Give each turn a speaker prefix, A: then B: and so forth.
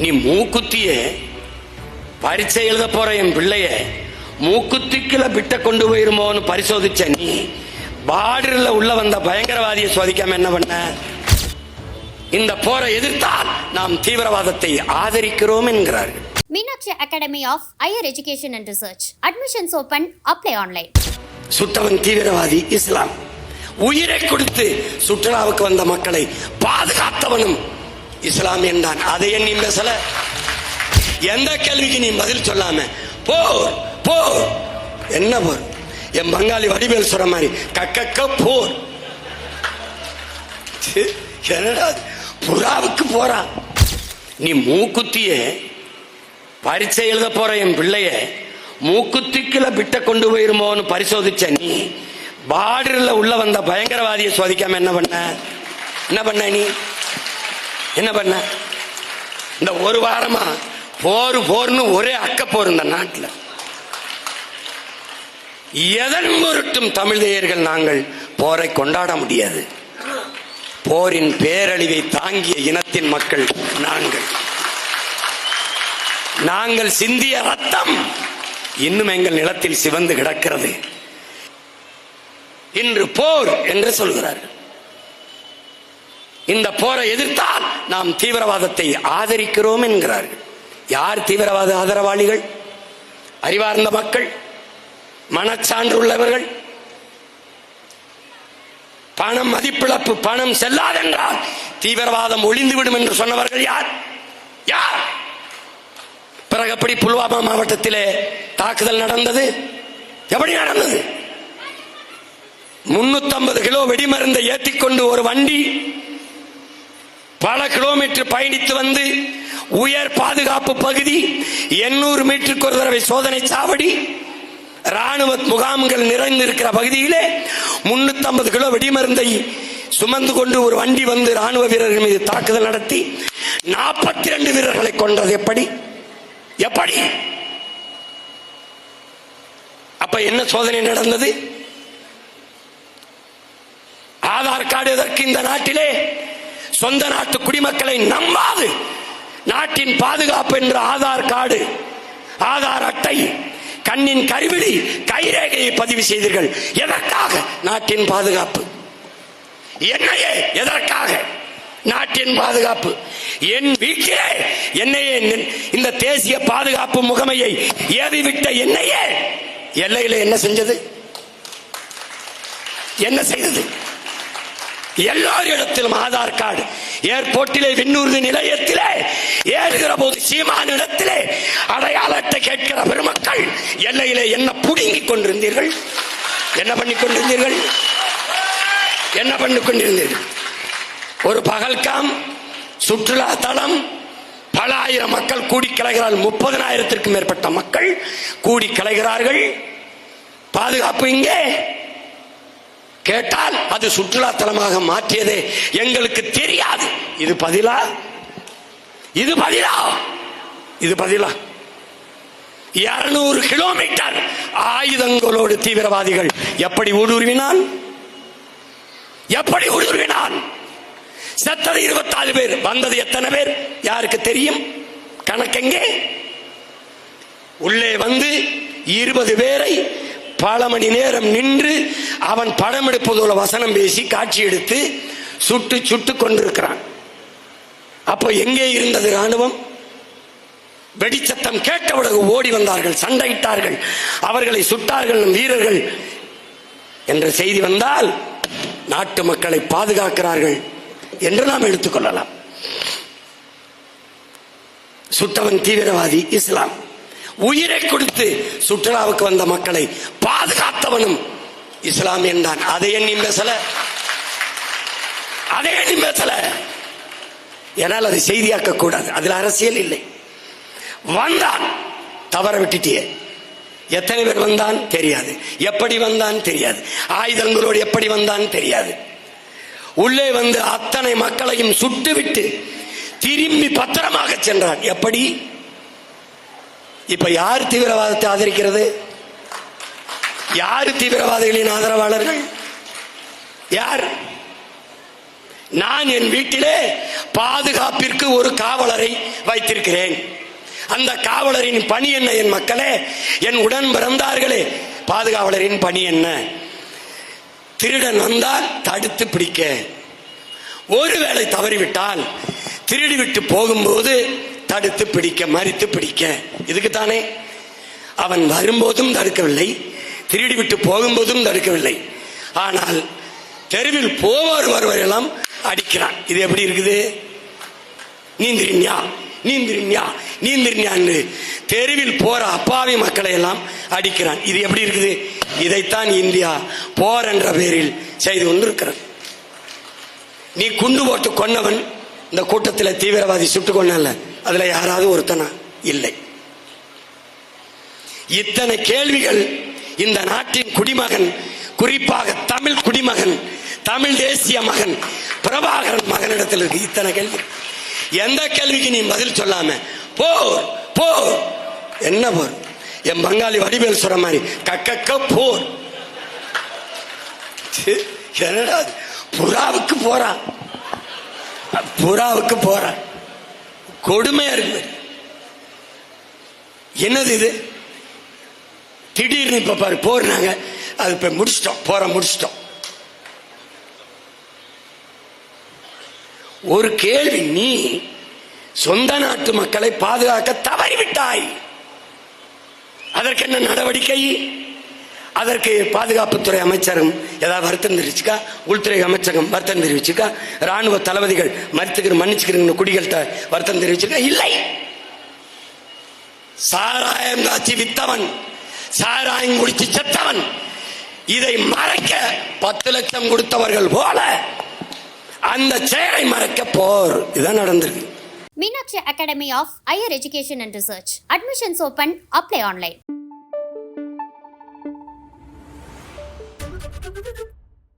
A: நீ மூக்குத்திய பரீட்சை எழுத போற என் பிள்ளைய மூக்குத்திக்குல விட்ட கொண்டு போயிருமோன்னு பரிசோதிச்ச நீ பார்டர்ல உள்ள வந்த பயங்கரவாதியை சோதிக்காம என்ன பண்ண இந்த போரை எதிர்த்தால் நாம் தீவிரவாதத்தை ஆதரிக்கிறோம் என்கிறார்கள்
B: Meenakshi Academy of Higher Education and Research. Admissions open. Apply online.
A: சுட்டவன் தீவிரவாதி இஸ்லாம் உயிரை கொடுத்து சுற்றுலாவுக்கு வந்த மக்களை பாதுகாத்தவனும் இஸ்லாம் என்றான். அதை நீ பேசல? எந்த கேள்விக்கு நீ பதில் சொல்லாம? போர் போர் என்ன போர் என் பங்காளி வடிவேல் சொல்ற மாதிரி கக்கக்க போர் என்னடா புறாவுக்கு போறான் நீ மூக்குத்திய பரீட்சை எழுத போற என் பிள்ளைய மூக்குத்திக்குல பிட்ட கொண்டு போயிருமோன்னு பரிசோதிச்ச நீ பார்டர்ல உள்ள வந்த பயங்கரவாதியை சோதிக்காம என்ன பண்ண? என்ன பண்ண நீ? என்ன பண்ண? இந்த ஒரு வாரமா போர் போர்னு ஒரே அக்க போர் இந்த நாட்டில். எதன் பொருட்டும் தமிழ்தேயர்கள் நாங்கள் போரை கொண்டாட முடியாது. போரின் பேரழிவை தாங்கிய இனத்தின் மக்கள் நாங்கள். நாங்கள் சிந்திய ரத்தம் இன்னும் எங்கள் நிலத்தில் சிவந்து கிடக்கிறது. இன்று போர் என்று சொல்கிறார்கள். இந்த போரை எதிர்த்தால் நாம் தீவிரவாதத்தை ஆதரிக்கிறோம் என்கிறார்கள். யார் தீவிரவாத ஆதரவாளிகள்? அறிவார்ந்த மக்கள் மனச்சான்றுள்ளவர்கள். பணம் மதிப்பிழப்பு பணம் செல்லாதென்றால் தீவிரவாதம் ஒளிந்துவிடும் என்று சொன்னவர்கள் யார்? யார்? பிறகு எப்படி புல்வாமா மாவட்டத்திலே தாக்குதல் நடந்தது? எப்படி நடந்தது? முன்னூத்தி கிலோ வெடிமருந்தை ஏற்றிக்கொண்டு ஒரு வண்டி பல கிலோமீட்டர் பயணித்து வந்து உயர் பாதுகாப்பு பகுதி எண்ணூறு மீட்டருக்கு ஒரு தடவை சோதனை சாவடி ராணுவ முகாம்கள் நிறைந்திருக்கிற பகுதியிலே முன்னூத்தி கிலோ வெடிமருந்தை சுமந்து கொண்டு ஒரு வண்டி வந்து ராணுவ வீரர்கள் மீது தாக்குதல் நடத்தி நாற்பத்தி ரெண்டு வீரர்களை கொன்றது எப்படி? எப்படி? அப்ப என்ன சோதனை நடந்தது? ஆதார் கார்டு எதற்கு இந்த நாட்டிலே? சொந்த நாட்டு குடிமக்களை நம்பாது. நாட்டின் பாதுகாப்பு என்ற ஆதார் கார்டு ஆதார் அட்டை கண்ணின் கருவிழி கைரேகையை பதிவு செய்தீர்கள். எதற்காக? நாட்டின் பாதுகாப்பு. என்னையே எதற்காக? நாட்டின் பாதுகாப்பு. என் வீட்டிலே என்னையே இந்த தேசிய பாதுகாப்பு முகமையை ஏறிவிட்ட என்னையே எல்லையில என்ன செஞ்சது? என்ன செய்தது? எல்லாரிடத்திலும் ஆதார் கார்டு. ஏர்போர்ட்டிலே விண்ணூர்தி நிலையத்திலே ஏறுகிற போது சீமான இடத்திலே அடையாள அட்டை கேட்கிற பெருமக்கள் எல்லையிலே என்ன புடுங்கிக் கொண்டிருந்தீர்கள்? என்ன பண்ணி கொண்டிருந்தீர்கள்? என்ன பண்ணி கொண்டிருந்தீர்கள்? ஒரு பகல்காம் சுற்றுலா தளம் பல ஆயிரம் மக்கள் கூடி கலைகிறார்கள் முப்பதனாயிரத்திற்கும் மேற்பட்ட மக்கள் கூடி கலைகிறார்கள் பாதுகாப்பு இங்கே. கேட்டால் அது சுற்றுலாத்தலமாக மாற்றியது மாற்றியதே எங்களுக்கு தெரியாது. இது பதிலா? இது பதிலா? இது பதிலா. இருநூறு கிலோமீட்டர் ஆயுதங்களோடு தீவிரவாதிகள் எப்படி ஊடுருவினான்? எப்படி ஊடுருவினான்? செத்தது இருபத்தாறு பேர் வந்தது எத்தனை பேர்? யாருக்கு தெரியும்? கணக்கெங்கே? உள்ளே வந்து இருபது பேரை பல மணி நேரம் நின்று அவன் படம் எடுப்பதோல வசனம் பேசி காட்சி எடுத்து சுட்டு சுட்டு கொண்டிருக்கிறான். அப்போ எங்கே இருந்தது ராணுவம் வெடிச்சத்தம் கேட்டவுடன் ஓடி வந்தார்கள் சண்டையிட்டார்கள். அவர்களை சுட்டார்கள் வீரர்கள். என்ற செய்தி வந்தால் நாட்டு மக்களை பாதுகாக்கிறார்கள் என்று நாம் எடுத்துக்கொள்ளலாம் சுட்டவன் தீவிரவாதி இஸ்லாம். உயிரை கொடுத்து சுற்றுலாவுக்கு வந்த மக்களை பாதுகாத்தவனும் இஸ்லாமியன் தான் அதை எண்ணி பேசல. அதை எண்ணி பேசல. என்னால் அதை செய்தியாக்க கூடாது. அதில் அரசியல் இல்லை. வந்தான். தவற விட்டுட்டியே. எத்தனை பேர் வந்தான்? தெரியாது. எப்படி வந்தான்? தெரியாது. ஆயுதங்களோடு எப்படி வந்தான்? தெரியாது. உள்ளே வந்து அத்தனை மக்களையும் சுட்டுவிட்டு திரும்பி பத்திரமாக சென்றான். எப்படி? இப்ப யார் தீவிரவாதத்தை ஆதரிக்கிறது? யார் தீவிரவாதிகளின் ஆதரவாளர்கள்? யார்? நான் என் வீட்டிலே பாதுகாப்பிற்கு ஒரு காவலரை வைத்திருக்கிறேன். அந்த காவலரின் பணி என்ன என் மக்களே? என் உடன் பிறந்தார்களே பாதுகாவலரின் பணி என்ன? திருடன் வந்தால் தடுத்து பிடிக்க. ஒருவேளை தவறிவிட்டால் திருடி விட்டு போகும்போது தடுத்து பிடிக்க மறித்து பிடிக்க. இதுக்கு தானே அவன் வரும்போதும் தடுக்கவில்லை திருடி விட்டு போகும்போதும் தடுக்கவில்லை. ஆனால் தெருவில் போவார் வருவரெல்லாம் அடிக்கிறான். இது எப்படி இருக்குது? நீந்திரின்யா நீந்திரின்யா நீந்திரின்யான்னு தெருவில் போற அப்பாவி மக்களை எல்லாம் அடிக்கிறான். இது எப்படி இருக்குது? இதைத்தான் இந்தியா போர் என்ற பெயரில் செய்து கொண்டிருக்கிறது. நீ குண்டு போட்டு கொன்னவன் இந்த கூட்டத்தில் தீவிரவாதி சுட்டு கொன்னல அதுல யாராவது ஒருத்தனா? இல்லை. இத்தனை கேள்விகள் இந்த நாட்டின் குடிமகன் குறிப்பாக தமிழ் குடிமகன் தமிழ் தேசிய மகன் பிரபாகரன் மகனிடத்தில் இருக்கு இத்தனை கேள்வி. எந்த கேள்விக்கு நீ பதில் சொல்லாம போர் போர் என்ன போர் என் பங்காளி வடிவேல் சொல்ற மாதிரி கக்கக்க போர் என்னடா புறாவுக்கு போறான் புறாவுக்கு போறான் கொடுமையா இருக்கு என்னது இது? திடீர்னு இப்ப பாரு போறாங்க அது இப்ப முடிச்சிட்டோம் போற முடிச்சிட்டோம். ஒரு கேள்வி நீ சொந்த நாட்டு மக்களை பாதுகாக்க தவறிவிட்டாய். அதற்கென்ன நடவடிக்கை? அதற்கு பாதுகாப்புத்துறை அமைச்சரும் ஏதாவது வருத்தம் தெரிவிச்சுக்கா? உள்துறை அமைச்சகம் வருத்தம் தெரிவிச்சுக்கா? ராணுவ தளபதிகள் மறுத்துக்கிற மன்னிச்சுக்கிறீங்க குடிகள்கிட்ட வருத்தம் தெரிவிச்சிருக்கா இல்லை. சாராயம் காட்சி வித்தவன் சாராயம் குடிச்சு செத்தவன் இதை மறைக்க பத்து லட்சம் கொடுத்தவர்கள் போல அந்த செயலை மறைக்க போர். இதான் நடந்திருக்கு.
B: Meenakshi Academy of Higher Education and Research. Admissions open apply online